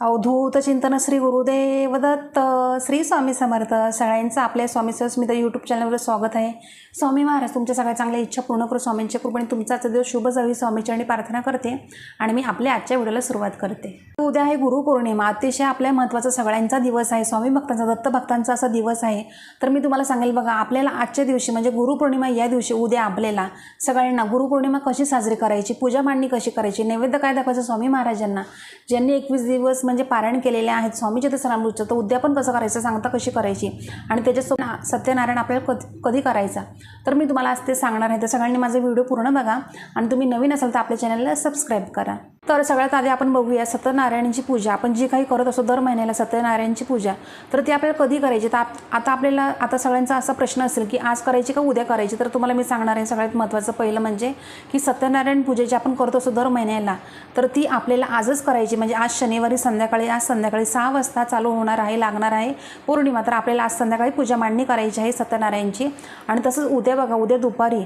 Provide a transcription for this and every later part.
अवधूत चिंतन श्री गुरुदेव दत्त श्री स्वामी समर्थ सगळ्यांचं आपल्या स्वामी स्मित यूट्यूब चॅनलवर स्वागत आहे. स्वामी महाराज तुमच्या सगळ्या चांगल्या इच्छा पूर्ण करू स्वामींच्या कृपेने तुमचा दिवस शुभ जावी स्वामीचरणी प्रार्थना करते आणि मी आपल्या आजच्या व्हिडिओला सुरुवात करते. उद्या आहे गुरुपौर्णिमा अतिशय आपल्या महत्त्वाचा सगळ्यांचा दिवस आहे स्वामी भक्तांचा दत्त भक्तांचा असा दिवस आहे. तर मी तुम्हाला सांगेल बघा आपल्याला आजच्या दिवशी म्हणजे गुरुपौर्णिमा या दिवशी उद्या आपल्याला सगळ्यांना गुरुपौर्णिमा कशी साजरी करायची पूजा मांडणी कशी करायची नैवेद्य काय दाखवायचं स्वामी महाराजांना? ज्यांनी एकवीस दिवस म्हणजे पारायण केलेले आहेत. स्वामीचे ते सरामृतचं तर उद्यापन कसं करायचं? सांगता कशी करायची? आणि त्याच्यासोबत सत्यनारायण आपल्याला कधी कधी करायचा? तर मी तुम्हाला आज ते सांगणार आहे. तर सगळ्यांनी माझा व्हिडिओ पूर्ण बघा. आणि तुम्ही नवीन असाल तर आपल्या चॅनलला सबस्क्राईब करा. तर सगळ्यात आधी आपण बघूया सत्यनारायणची पूजा. आपण जी काही करत असतो दर महिन्याला सत्यनारायणची पूजा. तर ती आपल्याला कधी करायची? तर आता आपल्याला आता सगळ्यांचा असा प्रश्न असेल की आज करायची का उद्या करायची? तर तुम्हाला मी सांगणार आहे सगळ्यात महत्त्वाचं पहिलं म्हणजे की सत्यनारायण पूजा जी आपण करत असतो दर महिन्याला तर ती आपल्याला आजच करायची. म्हणजे आज शनिवारी संध्याकाळी आज संध्याकाळी सहा वाजता चालू होणार आहे लागणार आहे पौर्णिमा. तर आपल्याला आज संध्याकाळी पूजा मांडणी करायची आहे सत्यनारायणची. आणि तसंच उद्या बघा उद्या दुपारी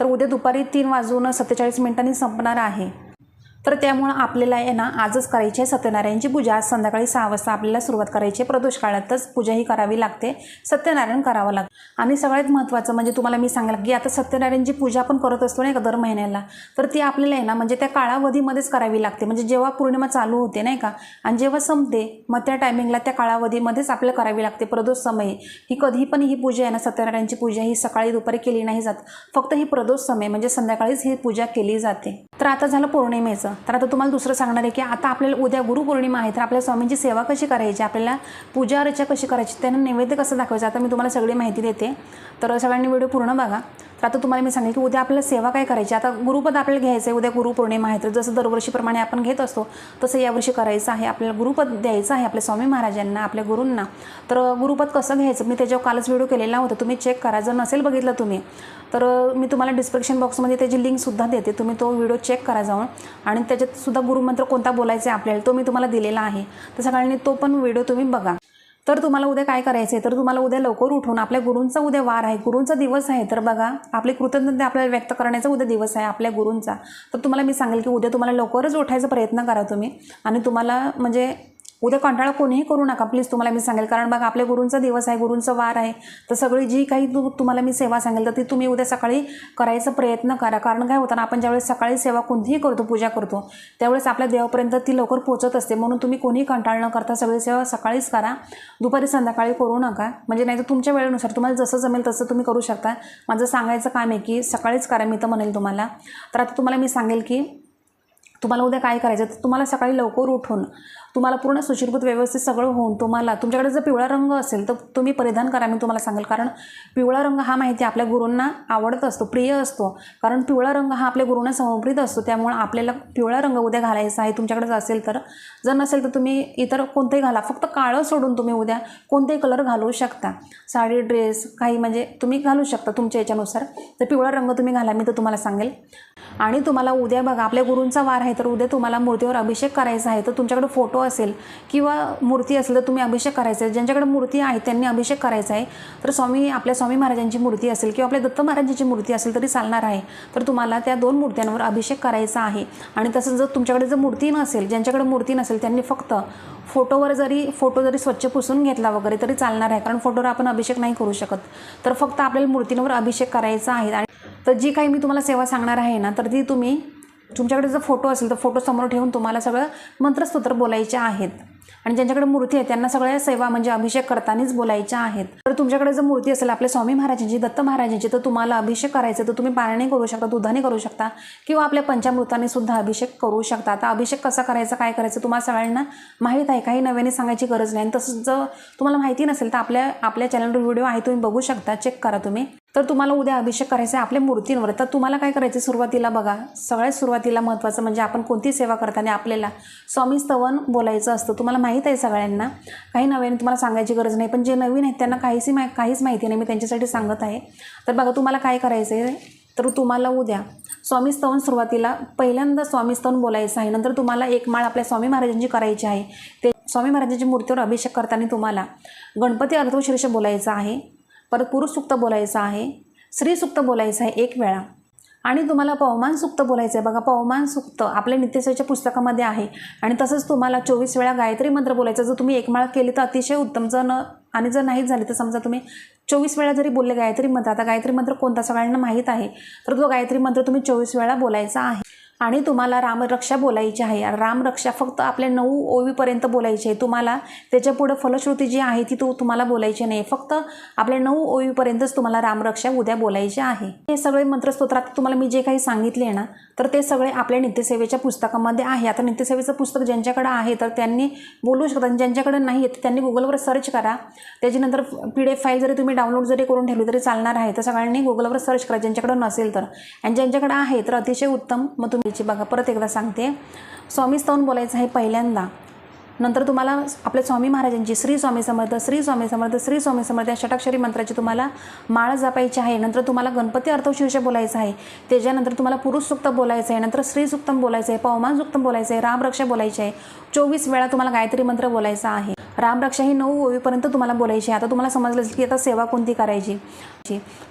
तर उद्या दुपारी तीन वाजून सत्तेचाळीस मिनिटांनी संपणार आहे. तर त्यामुळं आपल्याला आहे ना आजच करायची आहे सत्यनारायणची पूजा. आज संध्याकाळी सहा वाजता आपल्याला सुरुवात करायची आहे. प्रदोष काळातच पूजा ही करावी लागते. सत्यनारायण करावं लागतं. आणि सगळ्यात महत्त्वाचं म्हणजे तुम्हाला मी सांगलं की आता सत्यनारायणची पूजा आपण करत असतो नाही का दर महिन्याला. तर ती आपल्याला आहे ना म्हणजे त्या काळावधीमध्येच करावी लागते. म्हणजे जेव्हा पौर्णिमा चालू होते नाही का आणि जेव्हा संपते मग त्या टायमिंगला त्या काळावधीमध्येच आपल्याला करावी लागते. प्रदोष समय ही कधी पण ही पूजा आहे ना सत्यनारायणची पूजा ही सकाळी दुपारी केली नाही जात. फक्त ही प्रदोष समय म्हणजे संध्याकाळीच ही पूजा केली जाते. तर आता झालं पौर्णिमेचं. तर आता तुम्हाला दुसरं सांगणार आहे की आता आपल्याला उद्या गुरुपौर्णिमा आहे तर आपल्या स्वामींची सेवा कशी करायची? आपल्याला पूजा अर्चा कशी करायची? त्यांना नैवेद्य कसं दाखवायचं? आता मी तुम्हाला सगळी माहिती देते. तर सगळ्यांनी व्हिडिओ पूर्ण बघा. तर आता तुम्हाला मी सांगेल की उद्या आपल्याला सेवा काय करायची? आता गुरुपद आपल्याला घ्यायचं आहे. उद्या गुरुपौर्णिमा आहे तर जसं दरवर्षीप्रमाणे आपण घेत असतो तसं यावर्षी करायचं आहे. आपल्याला गुरुपद द्यायचं आहे आपल्या स्वामी महाराजांना आपल्या गुरूंना. तर गुरुपद कसं घ्यायचं? मी त्याच्यावर कालच व्हिडिओ केलेला होता. तुम्ही चेक करा. जर नसेल बघितलं तुम्ही तर मी तुम्हाला डिस्क्रिप्शन बॉक्समध्ये त्याची लिंकसुद्धा देते. तुम्ही तो व्हिडिओ चेक करा जाऊन. आणि त्याच्यातसुद्धा गुरुमंत्र कोणता बोलायचा आहे आपल्याला तो मी तुम्हाला दिलेला आहे. तर सगळ्यांनी तो पण व्हिडिओ तुम्ही बघा. तर तुम्हाला उद्या काय करायचं आहे तर तुम्हाला उद्या लवकर उठून आपल्या गुरूंचा उद्या वार आहे गुरूंचा दिवस आहे. तर बघा आपली कृतज्ञता आपल्याला व्यक्त करण्याचा उद्या दिवस आहे आपल्या गुरूंचा. तर तुम्हाला मी सांगेल की उद्या तुम्हाला लवकरच उठायचा प्रयत्न करा तुम्ही. आणि तुम्हाला म्हणजे उद्या कंटाळा कोणीही करू नका. प्लीज तुम्हाला मी सांगेल. कारण बघा आपल्या गुरूंचा दिवस आहे गुरूंचा वार आहे. तर सगळी जी काही तू तुम्हाला मी सेवा सांगेल तर ती तुम्ही उद्या सकाळी करायचा प्रयत्न करा. कारण काय होतं ना आपण ज्यावेळेस सकाळी सेवा कोणतीही करतो पूजा करतो त्यावेळेस आपल्या देवापर्यंत ती लवकर पोहोचत असते. म्हणून तुम्ही कोणीही कंटाळ न करता सगळी सेवा सकाळीच करा. दुपारी संध्याकाळी करू नका. म्हणजे नाही तर तुमच्या वेळेनुसार तुम्हाला जसं जमेल तसं तुम्ही करू शकता. माझं सांगायचं काम आहे की सकाळीच करा मी तर म्हणेल तुम्हाला. तर आता तुम्हाला मी सांगेल की तुम्हाला उद्या काय करायचं तर तुम्हाला सकाळी लवकर उठून तुम्हाला पूर्ण सुशीरभूत व्यवस्थित सगळं होऊन तुम्हाला तुमच्याकडे जर पिवळा रंग असेल तर तुम्ही परिधान करा मी तुम्हाला सांगेल. कारण पिवळा रंग हा माहिती आपल्या गुरूंना आवडत असतो प्रिय असतो. कारण पिवळा रंग हा आपल्या गुरूंना समर्पित असतो त्यामुळे आपल्याला पिवळा रंग उद्या घालायचा आहे तुमच्याकडे असेल तर. जर नसेल तर तुम्ही इतर कोणतेही घाला फक्त काळं सोडून तुम्ही उद्या कोणतेही कलर घालू शकता. साडी ड्रेस काही म्हणजे तुम्ही घालू शकता तुमच्या याच्यानुसार. तर पिवळा रंग तुम्ही घाला मी तर तुम्हाला सांगेल. आणि तुम्हाला उद्या बघा आपल्या गुरूंचा वार आहे तर उद्या तुम्हाला मूर्तीवर अभिषेक करायचा आहे तर तुमच्याकडे फोटो असेल किंवा मूर्ती असेल तर तुम्ही अभिषेक करायचा आहे. ज्यांच्याकडे मूर्ती आहे त्यांनी अभिषेक करायचा आहे. तर स्वामी आपल्या स्वामी महाराजांची मूर्ती असेल किंवा आपल्या दत्त महाराजांची मूर्ती असेल तरी चालणार आहे. तर तुम्हाला त्या दोन मूर्त्यांवर अभिषेक करायचा आहे. आणि तसंच जर तुमच्याकडे जर मूर्ती नसेल ज्यांच्याकडे मूर्ती नसेल त्यांनी फक्त फोटोवर जरी फोटो जरी स्वच्छ पुसून घेतला वगैरे तरी चालणार आहे. कारण फोटोवर आपण अभिषेक नाही करू शकत. तर फक्त आपल्याला मूर्तींवर अभिषेक करायचा आहे. आणि तर जी काही मी तुम्हाला सेवा सांगणार आहे ना तर ती तुम्ही तुमच्याकडे जर फोटो असेल तर फोटो समोर ठेवून तुम्हाला सगळं मंत्रस्तोत्र बोलायचे आहेत. आणि ज्यांच्याकडे मूर्ती आहे त्यांना सगळ्या सेवा म्हणजे अभिषेक करतानाच बोलायच्या आहेत. तर तुमच्याकडे जर मूर्ती असेल आपल्या स्वामी महाराजांची दत्त महाराजांची तर तुम्हाला अभिषेक करायचं तर तुम्ही पाण्याने करू शकता दुधाने करू शकता किंवा आपल्या पंचामृताने सुद्धा अभिषेक करू शकता. आता अभिषेक कसा करायचा काय करायचं तुम्हाला सगळ्यांना माहीत आहे. काही नव्याने सांगायची गरज नाही. आणि तसंच जर तुम्हाला माहिती नसेल तर आपल्या आपल्या चॅनलवर व्हिडिओ आहे तुम्ही बघू शकता. चेक करा तुम्ही. तर तुम्हाला उद्या अभिषेक करायचा आहे आपल्या मूर्तींवर. तर तुम्हाला काय करायचं सुरुवातीला बघा. सगळ्यात सुरुवातीला महत्त्वाचं म्हणजे आपण कोणती सेवा करताना आपल्याला स्वामी स्तवन बोलायचं असतं. तुम्हाला माहीत आहे सगळ्यांना. काही नव्याने तुम्हाला सांगायची गरज नाही. पण जे नवीन आहेत त्यांना काहीशी मा काहीच माहिती नाही. मी त्यांच्यासाठी सांगत आहे. तर बघा तुम्हाला काय करायचं आहे? तर तुम्हाला उद्या स्वामी स्तवन सुरुवातीला पहिल्यांदा स्वामी स्तवन बोलायचं आहे. नंतर तुम्हाला एक माळ आपल्या स्वामी महाराजांची करायची आहे. ते स्वामी महाराजांच्या मूर्तीवर अभिषेक करताना तुम्हाला गणपती अर्थवशीर्ष बोलायचं आहे. परत पुरुष सुक्त बोलायचं आहे स्त्री सुक्त बोलायचं आहे एक वेळा. आणि तुम्हाला पवमान सुक्त बोलायचं आहे. बघा पवमान सुक्त आपल्या नित्यसेच्या पुस्तकामध्ये आहे. आणि तसंच तुम्हाला चोवीस वेळा गायत्री मंत्र बोलायचं जर तुम्ही एकमाळ केली तर अतिशय उत्तम. जर न आणि जर नाही झाले तर समजा तुम्ही चोवीस वेळा जरी बोलले गायत्री मंत्र आता गायत्री मंत्र कोणता सगळ्यांना माहीत आहे तर तो गायत्री मंत्र तुम्ही चोवीस वेळा बोलायचा आहे. आणि तुम्हाला रामरक्षा बोलायची आहे. रामरक्षा फक्त आपल्या नऊ ओवीपर्यंत बोलायची आहे. तुम्हाला त्याच्या पुढं फलश्रुती जी आहे ती तू तुम्हाला बोलायची नाही. फक्त आपल्या नऊ ओवीपर्यंतच तुम्हाला रामरक्षा उद्या बोलायची आहे. हे सगळे मंत्रस्तोत्रात तुम्हाला मी जे काही सांगितले आहे ना तर ते सगळे आपल्या नित्यसेवेच्या पुस्तकामध्ये आहे. आता नित्यसेवेचं पुस्तक ज्यांच्याकडं आहे तर त्यांनी बोलू शकतात ज्यांच्याकडे नाही आहे त्यांनी गुगलवर सर्च करा. त्याच्यानंतर पी डी एफ फाईल जरी तुम्ही डाउनलोड जरी करून ठेवली तरी चालणार आहे. तर सगळ्यांनी गुगलवर सर्च करा. ज्यांच्याकडं नसेल तर. आणि ज्यांच्याकडे आहे तर अतिशय उत्तम मग तुम्ही याची बघा परत एकदा सांगते. स्वामी स्तवन बोलायचं आहे पहिल्यांदा. नंतर तुम्हाला आपल्या स्वामी महाराजांची श्री स्वामी समर्थ श्री स्वामी समर्थ श्री स्वामी समर्थ या षटाक्षरी मंत्राची तुम्हाला माळ जपायची आहे. नंतर तुम्हाला गणपती अर्थशीर्ष बोलायचं आहे. त्याच्यानंतर तुम्हाला पुरुष सुक्त बोलायचं आहे. नंतर श्री सुक्तम बोलायचं आहे. पवमान सुक्तम बोलायचं आहे. रामरक्षा बोलायची आहे. चोवीस वेळा तुम्हाला गायत्री मंत्र बोलायचा आहे. रामरक्षा ही नऊ ओवीपर्यंत तुम्हाला बोलायची आहे. आता तुम्हाला समजलं की आता सेवा कोणती करायची?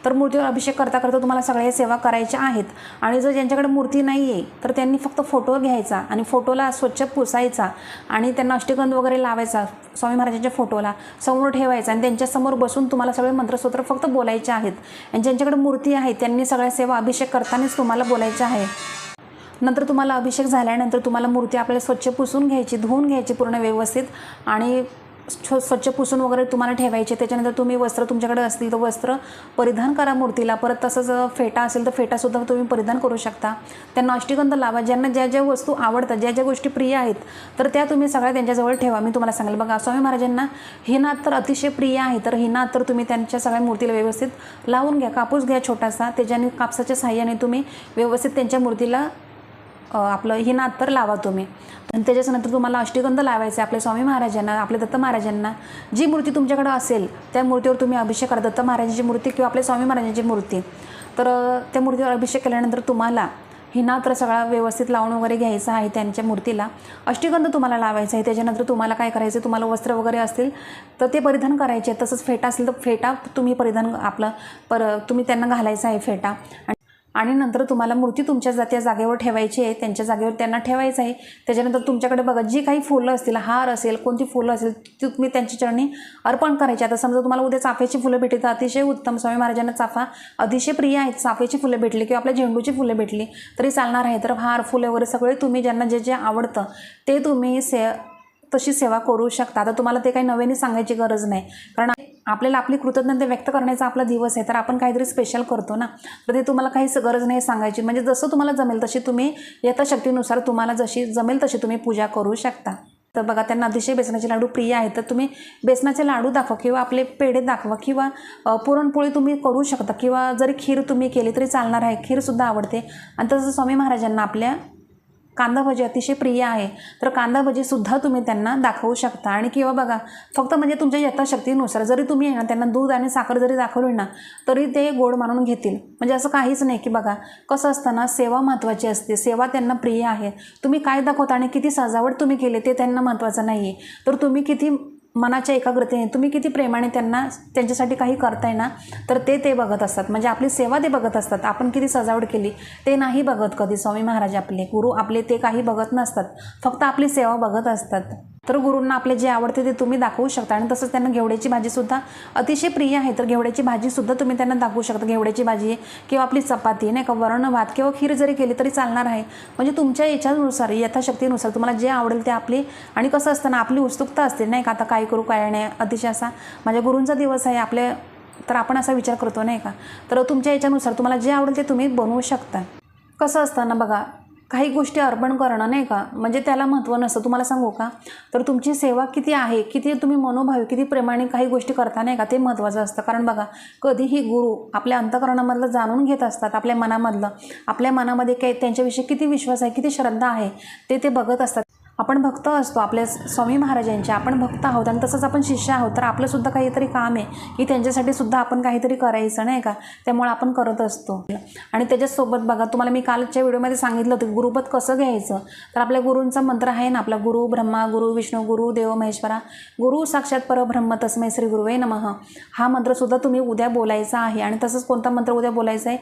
तर मूर्तीवर अभिषेक करता करता तुम्हाला सगळ्या सेवा करायच्या आहेत. आणि जर ज्यांच्याकडे मूर्ती नाही आहे तर त्यांनी फक्त फोटो घ्यायचा आणि फोटोला स्वच्छ पुसायचा आणि त्यांना अष्टगंध वगैरे लावायचा स्वामी महाराजांच्या फोटोला समोर ठेवायचा आणि त्यांच्यासमोर बसून तुम्हाला सगळे मंत्रसूत्र फक्त बोलायचे आहेत. आणि ज्यांच्याकडे मूर्ती आहे त्यांनी सगळ्या सेवा अभिषेक करतानाच तुम्हाला बोलायचं आहे. नंतर तुम्हाला अभिषेक झाल्यानंतर तुम्हाला मूर्ती आपल्याला स्वच्छ पुसून घ्यायची धुवून घ्यायची पूर्ण व्यवस्थित आणि स्वच्छ पुसून वगैरे तुम्हाला ठेवायचे त्याच्यानंतर तुम्ही वस्त्र तुमच्याकडे असतील तर वस्त्र परिधान करा मूर्तीला. परत तसंच फेटा असेल तर फेटासुद्धा तुम्ही परिधान करू शकता. त्यांना अष्टगंध लावा. ज्यांना ज्या ज्या वस्तू आवडतात ज्या ज्या गोष्टी प्रिय आहेत तर त्या तुम्ही सगळ्या त्यांच्याजवळ ठेवा. मी तुम्हाला सांगेल. बघा स्वामी महाराजांना ही तर अतिशय प्रिय आहे तर ही तर तुम्ही त्यांच्या सगळ्या मूर्तीला व्यवस्थित लावून घ्या. कापूस घ्या छोटासा. त्याच्याने कापसाच्या साह्याने तुम्ही व्यवस्थित त्यांच्या मूर्तीला आपलं ही नात तर लावा तुम्ही. आणि त्याच्यानंतर तुम्हाला अष्टगंध लावायचं आहे आपल्या स्वामी महाराजांना आपल्या दत्त महाराजांना. जी मूर्ती तुमच्याकडे असेल त्या मूर्तीवर तुम्ही अभिषेक करा. दत्त महाराजांची मूर्ती किंवा आपल्या स्वामी महाराजांची मूर्ती. तर त्या मूर्तीवर अभिषेक केल्यानंतर तुम्हाला ही नात्र सगळा व्यवस्थित लावून वगैरे घ्यायचा आहे त्यांच्या मूर्तीला. अष्टगंध तुम्हाला लावायचा आहे. त्याच्यानंतर तुम्हाला काय करायचं तुम्हाला वस्त्र वगैरे असतील तर ते परिधान करायचे. तसंच फेटा असेल तर फेटा तुम्ही परिधान आपलं पर तुम्ही त्यांना घालायचा आहे फेटा. आणि नंतर तुम्हाला मूर्ती तुमच्या जा त्या जागेवर ठेवायची आहे त्यांच्या जागेवर त्यांना ठेवायचं आहे. त्याच्यानंतर तुमच्याकडे बघा जी काही फुलं असतील हार असेल कोणती फुलं असेल ती तुम्ही त्यांच्या चरणी अर्पण करायची. आता समजा तुम्हाला उद्या चाफ्याची फुलं भेटली तर अतिशय उत्तम स्वामी महाराजांना चाफा अतिशय प्रिय आहेत. चाफ्याची फुलं भेटली किंवा आपल्या झेंडूची फुलं भेटली तरी चालणार आहे. तर हार फुले वगैरे सगळे तुम्ही ज्यांना जे जे आवडतं ते तुम्ही से तशी सेवा करू शकता. आता तुम्हाला ते काही नव्याने सांगायची गरज नाही. कारण आपल्याला आपली कृतज्ञता व्यक्त करण्याचा आपला दिवस आहे तर आपण काहीतरी स्पेशल करतो ना. तर ते तुम्हाला काहीच गरज नाही सांगायची. म्हणजे जसं तुम्हाला जमेल तशी तुम्ही यथाशक्तीनुसार तुम्हाला जशी जमेल तशी तुम्ही पूजा करू शकता. तर बघा त्यांना अतिशय बेसनाचे लाडू प्रिय आहेत. तर तुम्ही बेसनाचे लाडू दाखवा किंवा आपले पेढे दाखवा किंवा पुरणपोळी तुम्ही करू शकता. किंवा जरी खीर तुम्ही केली तरी चालणार आहे. खीरसुद्धा आवडते. आणि तसं स्वामी महाराजांना आपल्या कांदा भजी अतिशय प्रिय आहे. तर कांदा भजीसुद्धा तुम्ही त्यांना दाखवू शकता. आणि किंवा बघा फक्त म्हणजे तुमच्या यथाशक्तीनुसार जरी तुम्ही आहे ना त्यांना दूध आणि साखर जरी दाखवली ना तरी ते गोड मानून घेतील. म्हणजे असं काहीच नाही की बघा कसं असतं ना सेवा महत्त्वाची असते. सेवा त्यांना प्रिय आहे. तुम्ही काय दाखवता आणि किती सजावट तुम्ही केली ते त्यांना महत्त्वाचं नाही आहे तर तुम्ही किती मनाच्या एकाग्रतेने तुम्ही किती प्रेमाने त्यांना त्यांच्यासाठी काही करताय ना तर ते ते बघत असतात. म्हणजे आपली सेवा ते बघत असतात. आपण किती सजावट केली ते नाही बघत कधी. स्वामी महाराज आपले गुरु आपले ते काही बघत नसतात. फक्त आपली सेवा बघत असतात. तर गुरूंना आपले जे आवडते ते तुम्ही दाखवू शकता. आणि तसंच त्यांना घेवड्याची भाजीसुद्धा अतिशय प्रिय आहे. तर घेवड्याची भाजीसुद्धा तुम्ही त्यांना दाखवू शकता. घेवड्याची भाजी किंवा आपली चपाती नाही का? वरण भात किंवा खीर जरी केली तरी चालणार आहे. म्हणजे तुमच्या याच्यानुसार यथाशक्तीनुसार तुम्हाला जे आवडेल ते आपली आणि कसं असतं ना आपली उत्सुकता असते नाही का? आता काय करू काय नाही? अतिशय असा माझ्या गुरूंचा दिवस आहे. आपले तर आपण असा विचार करतो नाही का? तर तुमच्या याच्यानुसार तुम्हाला जे आवडेल ते तुम्ही बनवू शकता. कसं असतं ना बघा काही गोष्टी अर्पण करणं नाही का? म्हणजे त्याला महत्त्व नसतं. तुम्हाला सांगू का? तर तुमची सेवा किती आहे किती तुम्ही मनोभावी किती प्रेमाने काही गोष्टी करता नाही का? ते महत्त्वाचं असतं. कारण बघा कधीही गुरु आपल्या अंतकरणामधलं जाणून घेत असतात आपल्या मनामधलं. आपल्या मनामध्ये काही त्यांच्याविषयी किती विश्वास आहे किती श्रद्धा आहे ते ते बघत असतात. आपण भक्त असतो आपल्या स्वामी महाराजांचे आपण भक्त आहोत आणि तसंच आपण शिष्य आहोत तर आपलंसुद्धा काहीतरी काम आहे की त्यांच्यासाठी सुद्धा आपण काहीतरी करायचं नाही का? त्यामुळे आपण करत असतो. आणि त्याच्यासोबत बघा तुम्हाला मी कालच्या व्हिडिओमध्ये सांगितलं होतं गुरुपद कसं घ्यायचं? तर आपल्या गुरूंचा मंत्र आहे ना आपला गुरु ब्रह्मा गुरु विष्णू गुरु देव महेश्वरा गुरु साक्षात परब्रह्म तस्मै श्री गुरुवे नमः. हा मंत्रसुद्धा तुम्ही उद्या बोलायचा आहे आणि तसंच कोणता मंत्र उद्या बोलायचा आहे?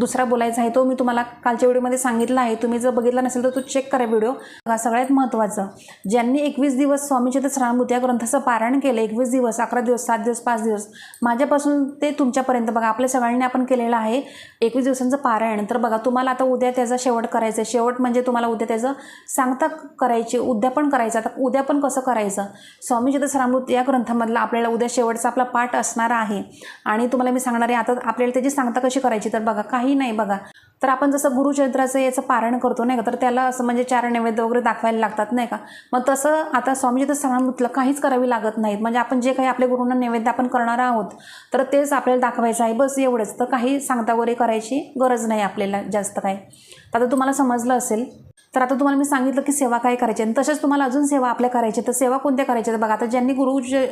दुसरा बोलायचा आहे तो मी तुम्हाला कालच्या व्हिडिओमध्ये सांगितला आहे. तुम्ही जर बघितला नसेल तर तो चेक करा व्हिडिओ. सगळ्यात महत्त्वाचं ज्यांनी एकवीस दिवस स्वामीचे तर श्रामूत या ग्रंथाचं पारायण केलं एकवीस दिवस अकरा दिवस सात दिवस पाच दिवस. माझ्यापासून ते तुमच्यापर्यंत बघा आपल्या सगळ्यांनी आपण केलेलं आहे एकवीस दिवसांचं पारायण. तर बघा तुम्हाला आता उद्या त्याचा शेवट करायचं आहे शेवट म्हणजे तुम्हाला उद्या त्याचं सांगता करायची उद्यापन करायचं. आता उद्या पण कसं करायचं? स्वामी श्रामृत या ग्रंथामधला आपल्याला उद्या शेवटचा आपला पाठ असणार आहे. आणि तुम्हाला मी सांगणार आहे आता आपल्याला त्याची सांगता कशी करायची? तर बघा काही नाही बघा. तर आपण जसं गुरुचरित्राचं याचं पारायण करतो नाही का? तर त्याला असं म्हणजे चार नैवेद्य वगैरे दाखवायला लागतात. नाही का? मग तसं आता स्वामीजी तर सणामृतलं काहीच करावी लागत नाहीत. म्हणजे आपण जे काही आपल्या गुरुंना नैवेद्य आपण करणार आहोत तर तेच आपल्याला दाखवायचं आहे. बस एवढंच. तर काही सांगता वगैरे करायची गरज नाही आपल्याला जास्त काय आता तुम्हाला समजलं असेल तर आता तुम्हाला मी सांगितलं की सेवा काय करायची? आणि तसेच तुम्हाला अजून सेवा आपल्या करायची तर सेवा कोणत्या करायच्या बघा आता ज्यांनी गुरु जे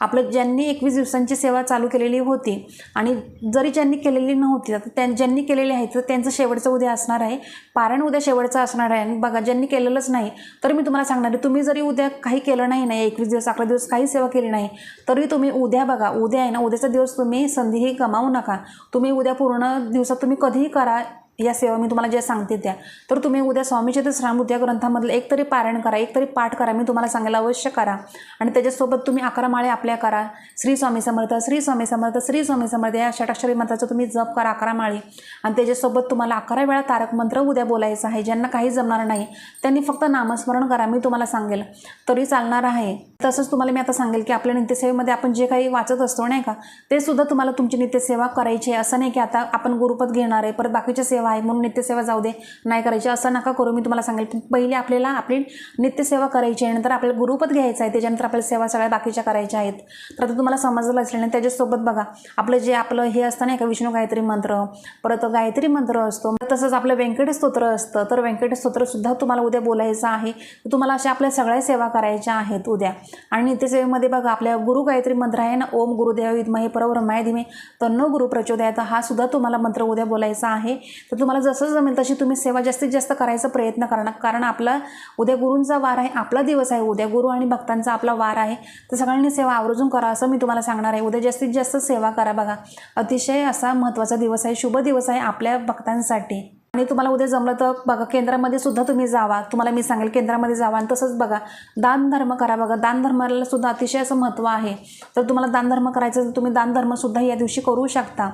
आपलं ज्यांनी एकवीस दिवसांची सेवा चालू केलेली होती आणि जरी ज्यांनी केलेली नव्हती तर त्या ज्यांनी केलेली आहे तर त्यांचं शेवटचं उद्या असणार आहे. पारायण उद्या शेवटचं असणार आहे. आणि बघा ज्यांनी केलेलंच नाही तर मी तुम्हाला सांगणार आहे तुम्ही जरी उद्या काही केलं नाही नाही एकवीस दिवस अकरा दिवस काही सेवा केली नाही तरी तुम्ही उद्या बघा उद्या आहे ना उद्याचा दिवस तुम्ही संधीही गमावू नका. तुम्ही उद्या पूर्ण दिवसात तुम्ही कधीही करा या सेवा मी तुम्हाला ज्या सांगते त्या. तर तुम्ही उद्या स्वामीचे ते श्रामूत या ग्रंथामधलं एक तरी पारायण करा एक तरी पाठ करा मी तुम्हाला सांगायला अवश्य करा. आणि त्याच्यासोबत तुम्ही अकरा माळे आपल्या करा. श्री स्वामी समर्थ श्री स्वामी समर्थ श्री स्वामी समर्थ या षटाक्षरी मंत्राचं तुम्ही जप करा अकरा माळी. आणि त्याच्यासोबत तुम्हाला अकरा वेळा तारक मंत्र उद्या बोलायचं आहे. ज्यांना काही जमणार नाही त्यांनी फक्त नामस्मरण करा मी तुम्हाला सांगेल. तरी चालणार आहे. तसंच तुम्हाला मी आता सांगेल की आपल्या नित्यसेवेमध्ये आपण जे काही वाचत असतो नाही का? ते सुद्धा तुम्हाला तुमची नित्यसेवा करायची आहे. असं नाही की आता आपण गुरुपद घेणार आहे परत बाकीच्या सेवा आहे म्हणून नित्यसेवा जाऊ दे नाही करायची असं नका करू. मी तुम्हाला सांगेल पहिले आपल्याला आपली नित्यसेवा करायची आहे नंतर आपल्याला गुरुपद घ्यायचं आहे त्याच्यानंतर आपल्याला सेवा सगळ्या बाकीच्या करायच्या आहेत. तर आता तुम्हाला समजलं असेल आणि त्याच्यासोबत बघा आपलं जे आपलं हे असतं नाही का विष्णू गायत्री मंत्र परत गायत्री मंत्र असतो तसंच आपलं व्यंकटेश स्तोत्र असतं. तर व्यंकटेश स्तोत्रसुद्धा तुम्हाला उद्या बोलायचं आहे. तुम्हाला अशा आपल्या सगळ्या सेवा करायच्या आहेत उद्या. आणि नित्यसेवेमध्ये बघा आपल्या गुरु गायत्री मंत्र आहे ना ओम गुरुदेव विद्महे परब्रह्माय धीमे तन्नो गुरु प्रचोदयात. हा सुद्धा तुम्हाला मंत्र उद्या बोलायचा आहे. तर तुम्हाला जसं जमेल तशी तुम्ही सेवा जास्तीत जास्त करायचा प्रयत्न करणार कारण आपला उद्या गुरूंचा वार आहे आपला दिवस आहे उद्या गुरु आणि भक्तांचा आपला वार आहे तर सगळ्यांनी सेवा आवर्जून करा असं मी तुम्हाला सांगणार आहे. उद्या जास्तीत जास्त सेवा करा बघा. अतिशय असा महत्त्वाचा दिवस आहे शुभ दिवस आहे आपल्या भक्तांसाठी. आणि तुम्हाला उद्या जमलं तर बघा केंद्रामध्ये सुद्धा तुम्ही जावा. तुम्हाला मी सांगेल केंद्रामध्ये जावा आणि तसंच बघा. दानधर्म करा बघा. दानधर्माला सुद्धा अतिशय असं महत्त्व आहे. तर तुम्हाला दानधर्म करायचं तर तुम्ही दानधर्मसुद्धा या दिवशी करू शकता.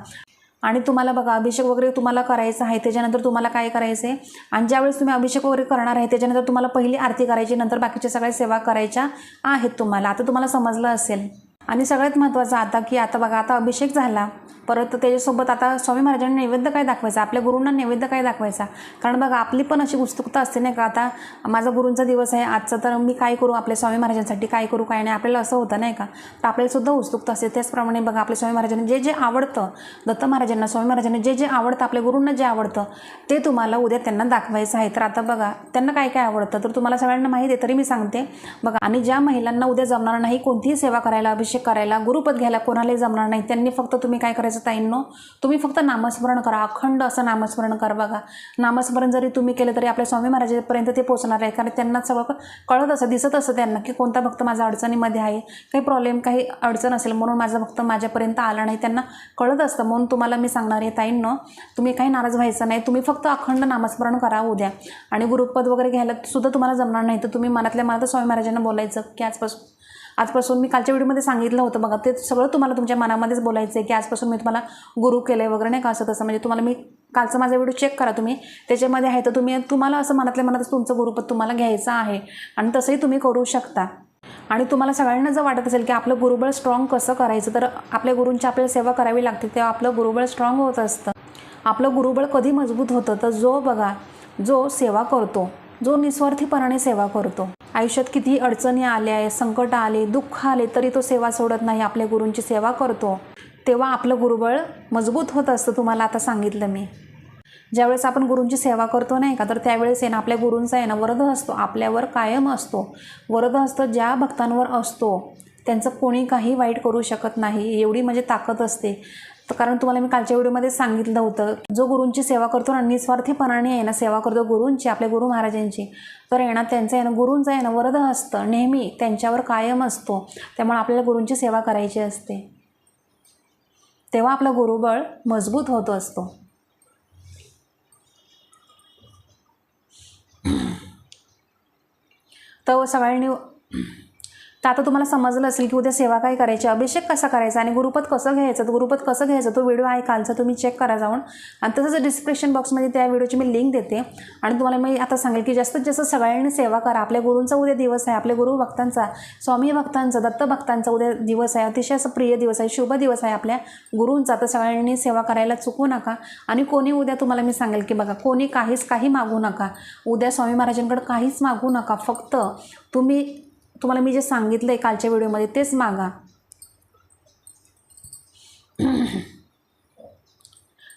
आणि तुम्हाला बघा अभिषेक वगैरे तुम्हाला करायचं आहे त्याच्यानंतर तुम्हाला काय करायचं आहे आणि ज्यावेळेस तुम्ही अभिषेक वगैरे करणार आहे त्याच्यानंतर तुम्हाला पहिली आरती करायची नंतर बाकीच्या सगळ्या सेवा करायच्या आहेत तुम्हाला. आता तुम्हाला समजलं असेल. आणि सगळ्यात महत्त्वाचं आता की आता बघा आता अभिषेक झाला. परत त्याच्यासोबत आता स्वामी महाराजांना नैवेद्य काय दाखवायचा? आपल्या गुरूंना नैवेद्य काय दाखवायचा? कारण बघा आपली पण अशी उत्सुकता असते नाही का? आता माझा गुरूंचा दिवस आहे आजचा तर मी काय करू आपल्या स्वामी महाराजांसाठी काय करू काय नाही? आपल्याला असं होतं नाही का? तर आपल्यालासुद्धा उत्सुकता असते. त्याचप्रमाणे बघा आपल्या स्वामी महाराजांना जे जे आवडतं दत्त महाराजांना स्वामी महाराजांना जे जे आवडतं आपल्या गुरूंना जे आवडतं ते तुम्हाला उद्या त्यांना दाखवायचं आहे. तर आता बघा त्यांना काय काय आवडतं? तर तुम्हाला सगळ्यांना माहिती आहे तरी मी सांगते. बघा आणि ज्या महिलांना उद्या जमणार नाही कोणतीही सेवा करायला अभिषेक करायला गुरुपद घ्यायला कोणालाही जमणार नाही त्यांनी फक्त तुम्ही काय करायचं? ताईंनो तुम्ही फक्त नामस्मरण करा. अखंड असं नामस्मरण करा बघा. नामस्मरण जरी तुम्ही केलं तरी आपल्या स्वामी महाराजांपर्यंत ते पोचणार आहे. कारण त्यांना सगळं कळत असं दिसत असं त्यांना की कोणता भक्त माझा अडचणीमध्ये आहे. काही प्रॉब्लेम काही अडचण असेल म्हणून माझा भक्त माझ्यापर्यंत आला नाही. त्यांना कळत असतं म्हणून तुम्हाला मी सांगणार आहे ताईंनो तुम्ही काही नाराज व्हायचं नाही. तुम्ही फक्त अखंड नामस्मरण करा उद्या. आणि गुरुपद वगैरे घ्यायला सुद्धा तुम्हाला जमणार नाही. तर तुम्ही मनातल्या मनात स्वामी महाराजांना बोलायचं की आजपासून आजपासून मी कालच्या व्हिडिओमध्ये सांगितलं होतं बघा ते सगळं तुम्हाला तुमच्या मनामध्येच बोलायचं आहे की आजपासून मी तुम्हाला गुरु केलं आहे वगैरे नाही का असं तसं. म्हणजे तुम्हाला मी कालचा माझा व्हिडिओ चेक करा तुम्ही. त्याच्यामध्ये आहे तर तुम्ही तुम्हाला असं मनातल्या मनातच तुमचं गुरुपद तुम्हाला घ्यायचं आहे आणि तसंही तुम्ही करू शकता. आणि तुम्हाला सगळ्यांना जर वाटत असेल की आपलं गुरुबळ स्ट्रॉंग कसं करायचं तर आपल्या गुरूंची आपल्याला सेवा करावी लागते तेव्हा आपलं गुरुबळ स्ट्रॉंग होत असतं. आपलं गुरुबळ कधी मजबूत होतं तर जो बघा जो सेवा करतो जो निस्वार्थीपणाने सेवा करतो. आयुष्यात किती अडचणी आल्या संकट आले दुःख आले तरी तो सेवा सोडत नाही आपल्या गुरूंची सेवा करतो. तेव्हा आपलं गुरुबळ मजबूत होत असतं तुम्हाला आता सांगितलं मी. ज्यावेळेस आपण गुरूंची सेवा करतो नाही का तर त्यावेळेस आहे ना आपल्या गुरूंचा आहे ना वरद असतो आपल्यावर कायम असतो. वरद असतं ज्या भक्तांवर असतो त्यांचं कोणी काही वाईट करू शकत नाही एवढी म्हणजे ताकद असते. तर कारण तुम्हाला मी कालच्या व्हिडिओमध्ये सांगितलं होतं जो गुरूंची सेवा करतो ना निस्वार्थीपणाने आहे ना सेवा करतो गुरूंची आपल्या गुरु महाराजांची. तर येणार त्यांचं आहे ना गुरूंचं आहे ना वरद असतं नेहमी त्यांच्यावर कायम असतो. त्यामुळे आपल्याला गुरूंची सेवा करायची असते. तेव्हा आपलं गुरुबळ मजबूत होत असतो. तर सगळ्यांनी तर आता तुम्हाला समजलं असेल की उद्या सेवा काय करायची? अभिषेक कसा करायचा? आणि गुरुपद कसं घ्यायचं? तर गुरुपद कसं घ्यायचं? तो व्हिडिओ आहे कालचा तुम्ही चेक करा जाऊन. आणि तसंच डिस्क्रिप्शन बॉक्समध्ये त्या व्हिडिओची मी लिंक देते. आणि तुम्हाला मी आता सांगेल की जास्तीत जास्त सगळ्यांनी सेवा करा. आपल्या गुरूंचा उद्या दिवस आहे आपल्या गुरु भक्तांचा स्वामी भक्तांचा दत्त भक्तांचा उद्या दिवस आहे अतिशय असं प्रिय दिवस आहे शुभ दिवस आहे आपल्या गुरूंचा. तर सगळ्यांनी सेवा करायला चुकू नका. आणि कोणी उद्या तुम्हाला मी सांगेल की बघा कोणी काहीच काही मागू नका. उद्या स्वामी महाराजांकडे काहीच मागू नका. फक्त तुम्ही तुम्हाला मी जे सांगितलं आहे कालच्या व्हिडिओमध्ये तेच मागा.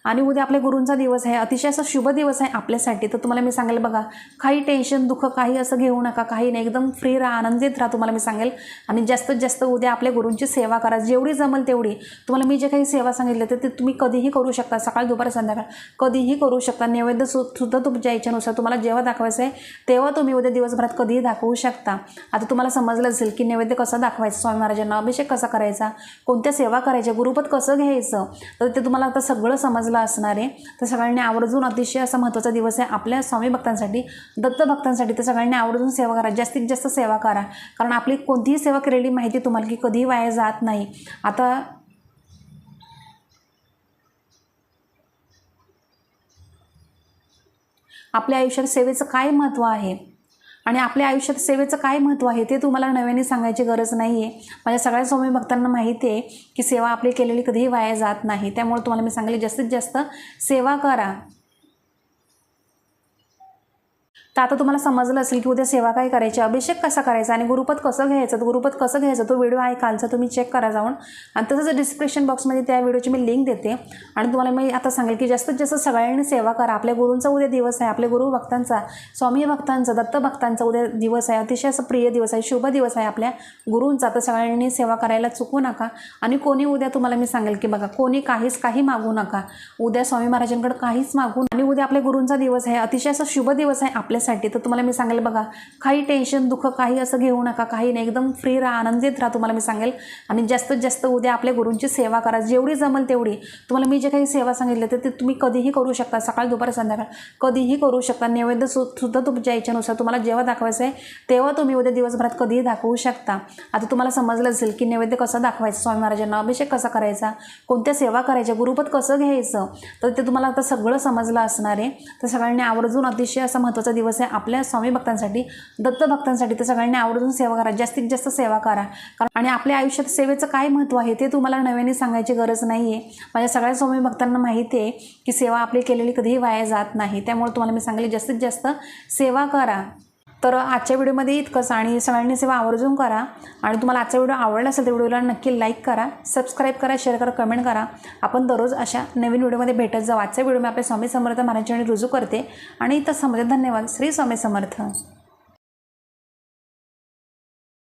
आणि उद्या आपल्या गुरूंचा दिवस आहे अतिशय असा शुभ दिवस आहे आपल्यासाठी. तर तुम्हाला मी सांगेल बघा काही टेन्शन दुःख काही असं घेऊ नका काही नाही. एकदम फ्री राहा आनंदित राहा तुम्हाला मी सांगेल. आणि जास्तीत जास्त उद्या आपल्या गुरूंची सेवा करा. जेवढी जमेल तेवढी. तुम्हाला मी जे काही सेवा सांगितलं तर ते तुम्ही कधीही करू शकता. सकाळ दुपार संध्याकाळ कधीही करू शकता. नैवेद्य सु सुद्धा तुमच्या इच्छेनुसार तुम्हाला जेव्हा दाखवायचं आहे तेव्हा तुम्ही उद्या दिवसभरात कधीही दाखवू शकता. आता तुम्हाला समजलं असेल की नैवेद्य कसं दाखवायचं स्वामी महाराजांना अभिषेक कसा करायचा कोणत्या सेवा करायच्या गुरुपद कसं घ्यायचं तर ते तुम्हाला आता सगळं समजलं असणार आहे. तर सगळ्यांनी आवर्जून अतिशय असा महत्त्वाचा दिवस आहे आपल्या स्वामी भक्तांसाठी दत्त भक्तांसाठी. तर सगळ्यांनी आवर्जून सेवा करा. जास्तीत जास्त सेवा करा. कारण आपली कोणतीही सेवा केलेली माहिती तुम्हाला की कधीही वाया जात नाही. आता आपल्या आयुष्यात सेवेचं काय महत्त्व आहे? आणि आपल्या आयुष्यात सेवेचं काय महत्त्व आहे ते तुम्हाला नव्याने सांगायची गरज नाही आहे माझ्या सगळ्या स्वामी भक्तांना माहिती आहे की सेवा आपली केलेली कधीही वाया जात नाही. त्यामुळे तुम्हाला मी सांगले जास्तीत जास्त सेवा करा. तर आता तुम्हाला समजलं असेल की उद्या सेवा काय करायची? अभिषेक कसा करायचा? आणि गुरुपद कसं घ्यायचं? गुरुपद कसं घ्यायचं? तो व्हिडिओ आहे कालचा तुम्ही चेक करा जाऊन. आणि तसंच डिस्क्रिप्शन बॉक्समध्ये त्या व्हिडिओची मी लिंक देते. आणि तुम्हाला मी आता सांगेल की जास्तीत जास्त सगळ्यांनी सेवा करा. आपल्या गुरूंचा उद्या दिवस आहे आपल्या गुरु भक्तांचा स्वामी भक्तांचा दत्त भक्तांचा उद्या दिवस आहे अतिशय असं प्रिय दिवस आहे शुभ दिवस आहे आपल्या गुरूंचा. तर सगळ्यांनी सेवा करायला चुकू नका. आणि कोणी उद्या तुम्हाला मी सांगेल की बघा कोणी काहीच काही मागू नका. उद्या स्वामी महाराजांकडे काहीच मागू आणि उद्या आपल्या गुरूंचा दिवस आहे अतिशय असा शुभ दिवस आहे आपल्या आपल्यासाठी तर तुम्हाला मी सांगेल बघा काही टेन्शन दुःख काही असं घेऊ नका काही नाही. एकदम फ्री राहा आनंदित राहा तुम्हाला मी सांगेल. आणि जास्तीत जास्त उद्या आपल्या गुरूंची सेवा करा. जेवढी जमेल तेवढी. तुम्हाला मी जे काही सेवा सांगितलं तर ते तुम्ही कधीही करू शकता. सकाळ दुपार संध्याकाळ कधीही करू शकता. नैवेद्य सुद्धा तुमच्या इच्छेनुसार तुम्हाला जेव्हा दाखवायचं आहे तेव्हा तुम्ही उद्या दिवसभरात कधीही दाखवू शकता. आता तुम्हाला समजलं असेल की नैवेद्य कसं दाखवायचं स्वामी महाराजांना? अभिषेक कसा करायचा? कोणत्या सेवा करायच्या? गुरुपद कसं घ्यायचं? तर ते तुम्हाला आता सगळं समजलं असणार आहे. तर सगळ्यांनी आवर्जून अतिशय असा महत्त्वाचा दिवस असे आपल्या स्वामी भक्तांसाठी दत्त भक्तांसाठी तर सगळ्यांनी आवर्जून सेवा करा जास्तीत जास्त सेवा करा. कारण आणि आपल्या आयुष्यात सेवेचं काय महत्त्व आहे ते तुम्हाला नव्याने सांगायची गरज नाही आहे माझ्या सगळ्या स्वामी भक्तांना माहिती आहे की सेवा आपली केलेली कधीही वाया जात नाही. त्यामुळे तुम्हाला मी सांगले जास्तीत जास्त सेवा करा. तर आजच्या व्हिडिओमध्ये इतकंच आणि सगळ्यांनी सेवा आवर्जून करा आणि तुम्हाला आजचा व्हिडिओ आवडला असेल तर व्हिडिओला नक्की लाईक करा सबस्क्राईब करा शेअर करा कमेंट करा. आपण दररोज अशा नवीन व्हिडिओमध्ये भेटत जाऊ. आजचा व्हिडिओ मी आपल्या स्वामी समर्थ महाराजांनी रुजू करते. आणि इथं समजा धन्यवाद. श्री स्वामी समर्थ.